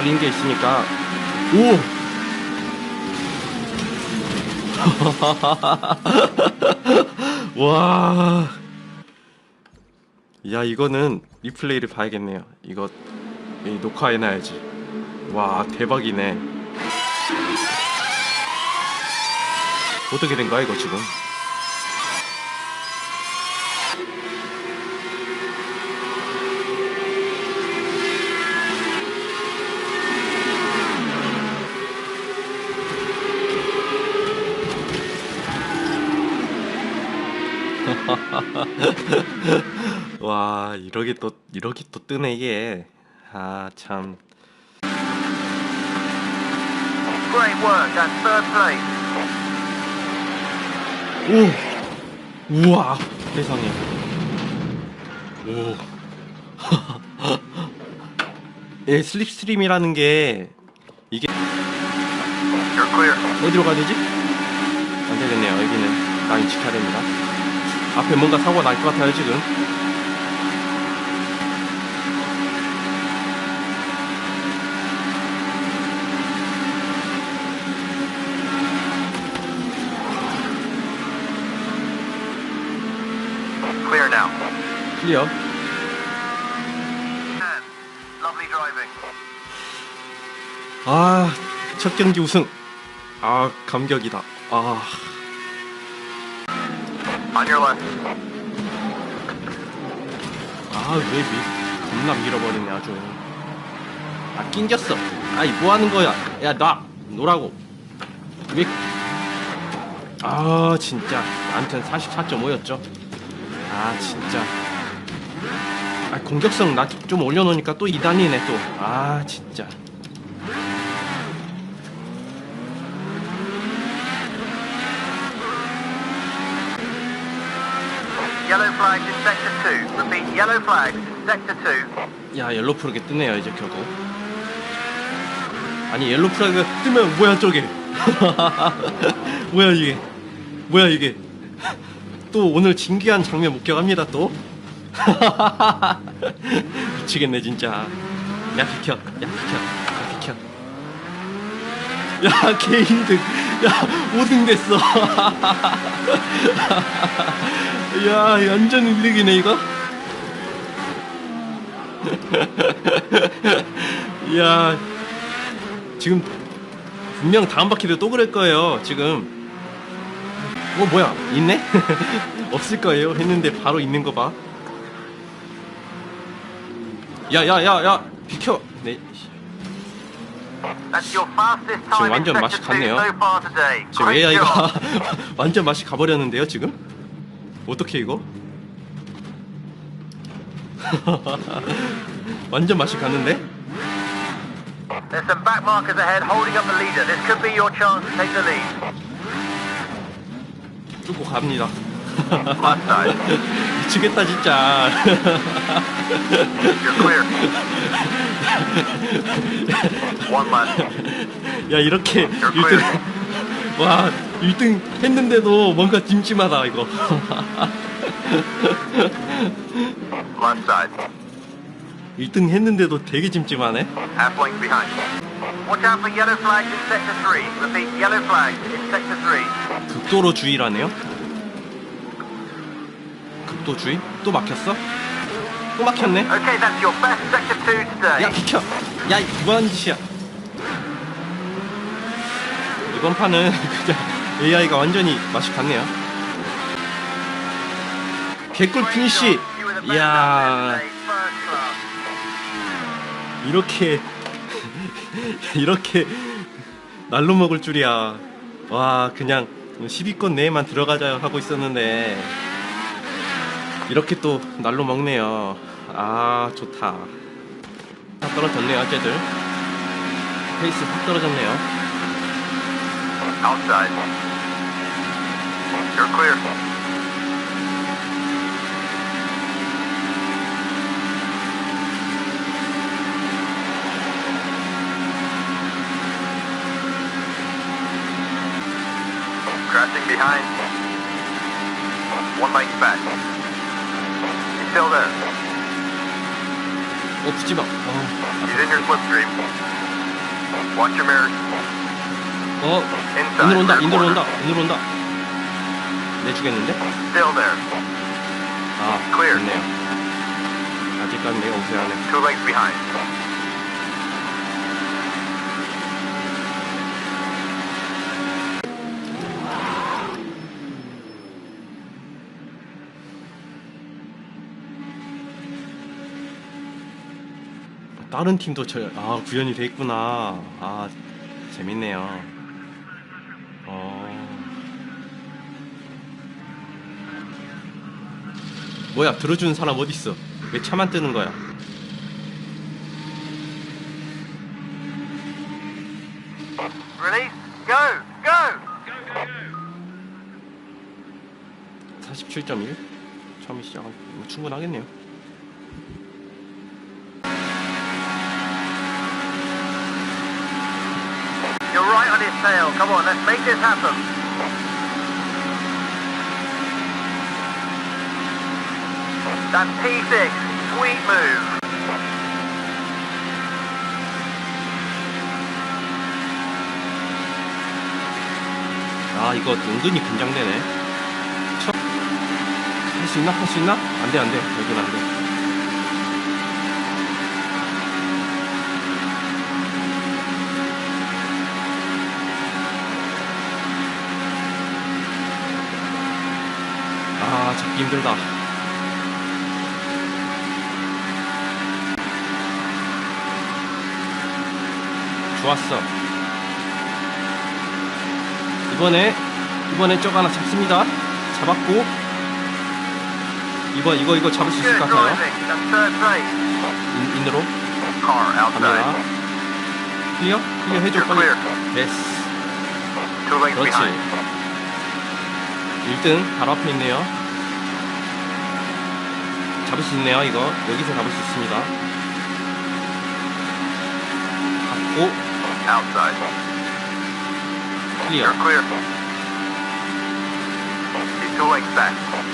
달린 게 있으니까 오 와. 야, 이거는 리플레이를 봐야겠네요. 이거 이 녹화해놔야지. 와, 대박이네. 어떻게 된 거야, 이거 지금? 와, 이러게 또 이러게 또 뜨네 이게. 아, 참. Great work and third place. 오! 우와! 세상에. 오. 예, 슬립스트림이라는 게 이게. 어디로 가야 되지? 안 되겠네요. 여기는 라인 지켜야 됩니다. 앞에 뭔가 사고가 날 것 같아요, 지금. Clear now. 클리어. 아, 첫 경기 우승. 아, 감격이다. 아. 아, 왜 미, 겁나 밀어버리네, 아주. 아, 낑겼어. 아이, 뭐 하는 거야? 야, 나! 노라고. 왜. 아, 진짜. 아무튼 44.5였죠. 아, 진짜. 아, 공격성 나 좀 올려놓으니까 또 2단이네, 또. 아, 진짜. Yellow flags in sector 2. Repeat, yellow flags in sector 2. 야 옐로 프라그 뜨네요 이제 결국 아니 옐로 프라그 뜨면 뭐야 저게 뭐야 이게 뭐야 이게 또 오늘 진기한 장면 목격합니다 또 미치겠네 진짜. 야 비켜. 야 비켜. 야 비켜. 야 개인 등. 야 5등 됐어. 야 완전 일릭이네 이거. 이야 지금 분명 다음 바퀴도 또 그럴 거예요 지금. 어 뭐야? 있네? 없을 거예요. 했는데 바로 있는 거 봐 야야야야 비켜 네 time in 완전 맛이 2 갔네요. 지금 AI가. 완전 맛이 가버렸는데요 지금 어떻게 이거 완전 맛이 갔는데 There's some back markers ahead holding up the leader. This could be your chance to take the lead. 뚫고 갑니다. 미치겠다 진짜 You're clear. One left. 야 이렇게 You're 1등 clear. 와 1등 했는데도 뭔가 찜찜하다 이거 Left side. 1등 했는데도 되게 찜찜하네 Half length behind. Watch out for yellow flags in sector 3. Repeat, yellow flags in sector 3. 극도로 주의라네요 극도 주의? 또 막혔어? 또 막혔네 Okay, that's your best sector 2 today. 야 비켜 야 뭐하는 짓이야 이번 판은 그냥 AI가 완전히 맛이 갔네요 개꿀 피니쉬 이야. 이렇게 이렇게 날로 먹을 줄이야 와 그냥 10위권 내에만 들어가자 하고 있었는데 이렇게 또 날로 먹네요 아 좋다 다 떨어졌네요 쟤들 페이스 확 떨어졌네요 Outside. You're clear. Crashing behind. One lane back. 어 붙지 마 어, He's in your slipstream. Watch your mirrors. 어 Inside. 인으로 온다 인으로. 온다 인으로 온다 내 주겠는데? Still there. 아 Clear. 됐네요 아직까지 내가 우세하네 Two lengths behind. 다른 팀도 저, 아, 구현이 돼 있구나. 아, 재밌네요. 어. 뭐야, 들어주는 사람 어딨어? 왜 차만 뜨는 거야? Release. Go. Go. 47.1? 처음에 시작한, 뭐 충분하겠네요. You're tail. Come on, let's make this happen. That's P6. Sweet move. 아, 이거 은근히 긴장되네. 할 수 있나? 할 수 있나? 안 돼, 안 돼. 여긴 안 돼. 힘들다. 좋았어. 이번에 이번에 저거 하나 잡습니다. 잡았고 이번 이거 이거 잡을 수 있을 것 같아요. 인, 인으로 갑니다. 클리어? 클리어 해줘 빨리. lengths 그렇지. behind. 1등 바로 앞에 있네요. 잡을 수 있네요. 이거 여기서 잡을 수 있습니다. 잡고 Outside. 클리어.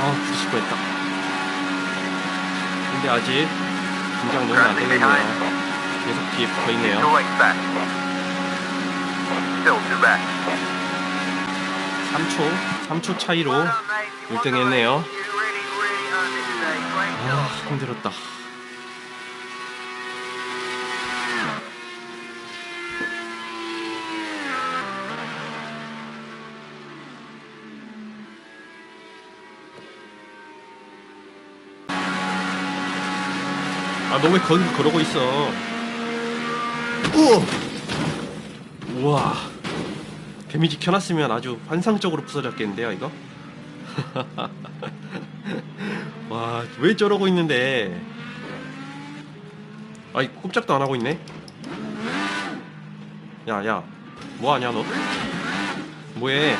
아 부딪힐 뻔했다. 근데 아직 긴장 너무 안 되겠네요. 계속 뒤에 붙어 Two 있네요. lengths back. Still two back. 3초, 3초 차이로 1등 했네요. 아, 힘들었다. 아, 너 왜 거기서 그러고 있어? 우와! 우와. 데미지 켜놨으면 아주 환상적으로 부서졌겠는데요, 이거? 와, 왜 저러고 있는데? 아이, 꼼짝도 안 하고 있네? 야, 야, 뭐 하냐, 너? 뭐해?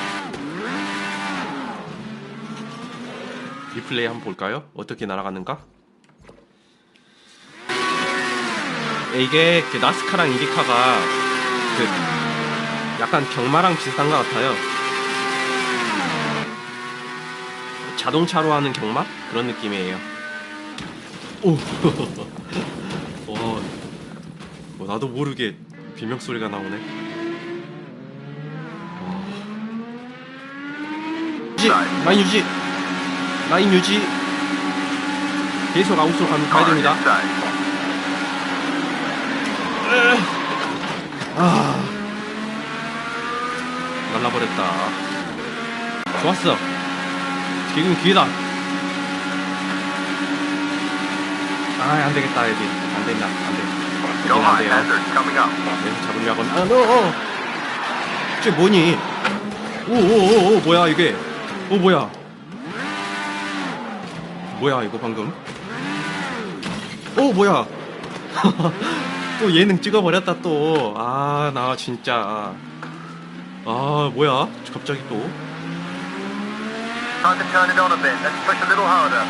리플레이 한번 볼까요? 어떻게 날아가는가? 이게 그 나스카랑 이리카가 그 약간 경마랑 비슷한 것 같아요. 자동차로 하는 경마 그런 느낌이에요. 오, 와, 뭐 나도 모르게 비명 소리가 나오네. 와. 유지, 라인 유지, 라인 유지. 계속 아웃으로 가면 가야 됩니다. 아 날라버렸다 좋았어 지금 기회다. 아 안되겠다 여기 안된다 안돼. 여긴. 안돼요. 여기서 잡으려고 아너 쟤 뭐니? 오오오오 뭐야 이게? 오 뭐야? 뭐야 이거 방금? 오 뭐야? 또 예능 찍어버렸다 또. 아 나 진짜. 아 뭐야? 갑자기 또 Time to turn it on a bit. Let's push a little harder.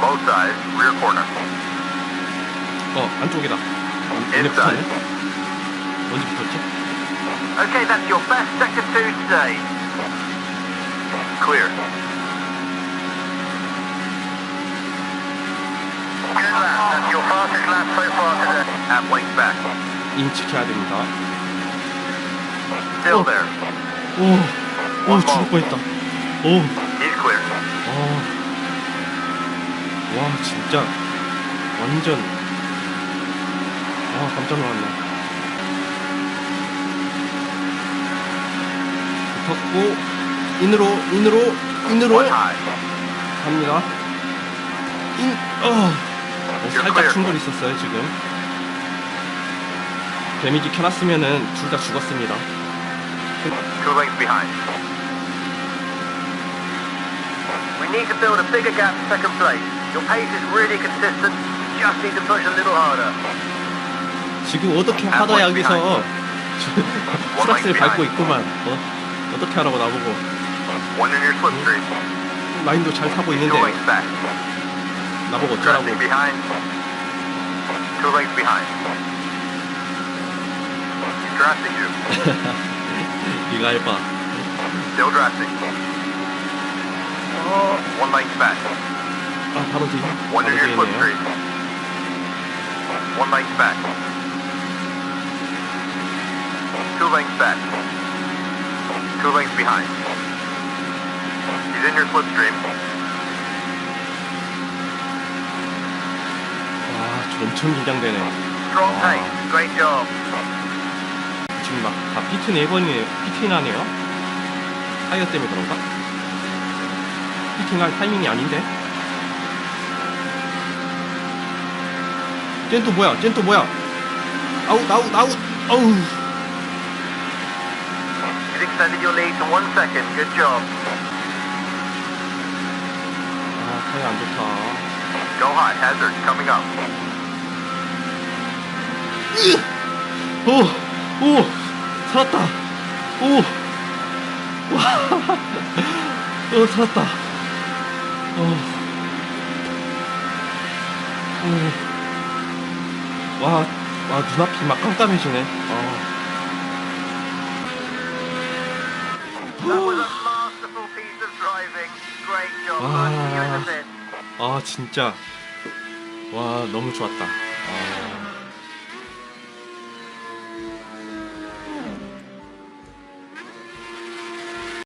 Both sides. Rear corner. 어 안쪽이다 얘네 Inside. 붙었네 언제 붙었지? Okay, that's your best sector two today. Clear. Good lap. That's your fastest lap so far today. At wings back. 인 지켜야 됩니다. Still Oh. there. 오, 오 죽을 뻔했다. 오, clear. 어, 와 진짜 완전 아 깜짝 놀랐네. 붙었고 인으로 인으로 인으로. 갑니다. 인, 어, 어, 살짝 충돌 있었어요 지금. 데미지 켜놨으면은 둘 다 죽었습니다. Two lengths behind. We need to build a bigger gap to second place. Your pace is really consistent. Just need to push a little harder. 지금 어떻게 하다 여기서 프락스를 밟고 있구만. 어? 어떻게 하라고 나보고. 라인도 잘 타고 있는데. 나보고 어쩌라고? Drafting. Two lengths behind. He's One length back. 아 바로 뒤. One in 바로 your 뒤에네요. slipstream. One length back. Two lengths back. Two lengths behind. He's in your slipstream. 와, 저 엄청 긴장되네. Strong Wow. pace. Great job. 지금 막 다 피트 네 번이네요. 피팅하네요. 타이어 때문에 그런가? 피팅할 타이밍이 아닌데. 쟨 또 뭐야? 쟨 또 뭐야? 아웃 아웃 아웃 아우. He's extended your lead to one second. Good job. 아 타이어 안 좋다. Go high. Hazard coming up. 오, 오, 살았다. 오, 와, 어, 살았다. 어, 오, 와, 와, 눈앞이 막 깜깜해지네. 어. Bit. 아, 진짜. 와, 너무 좋았다. 아.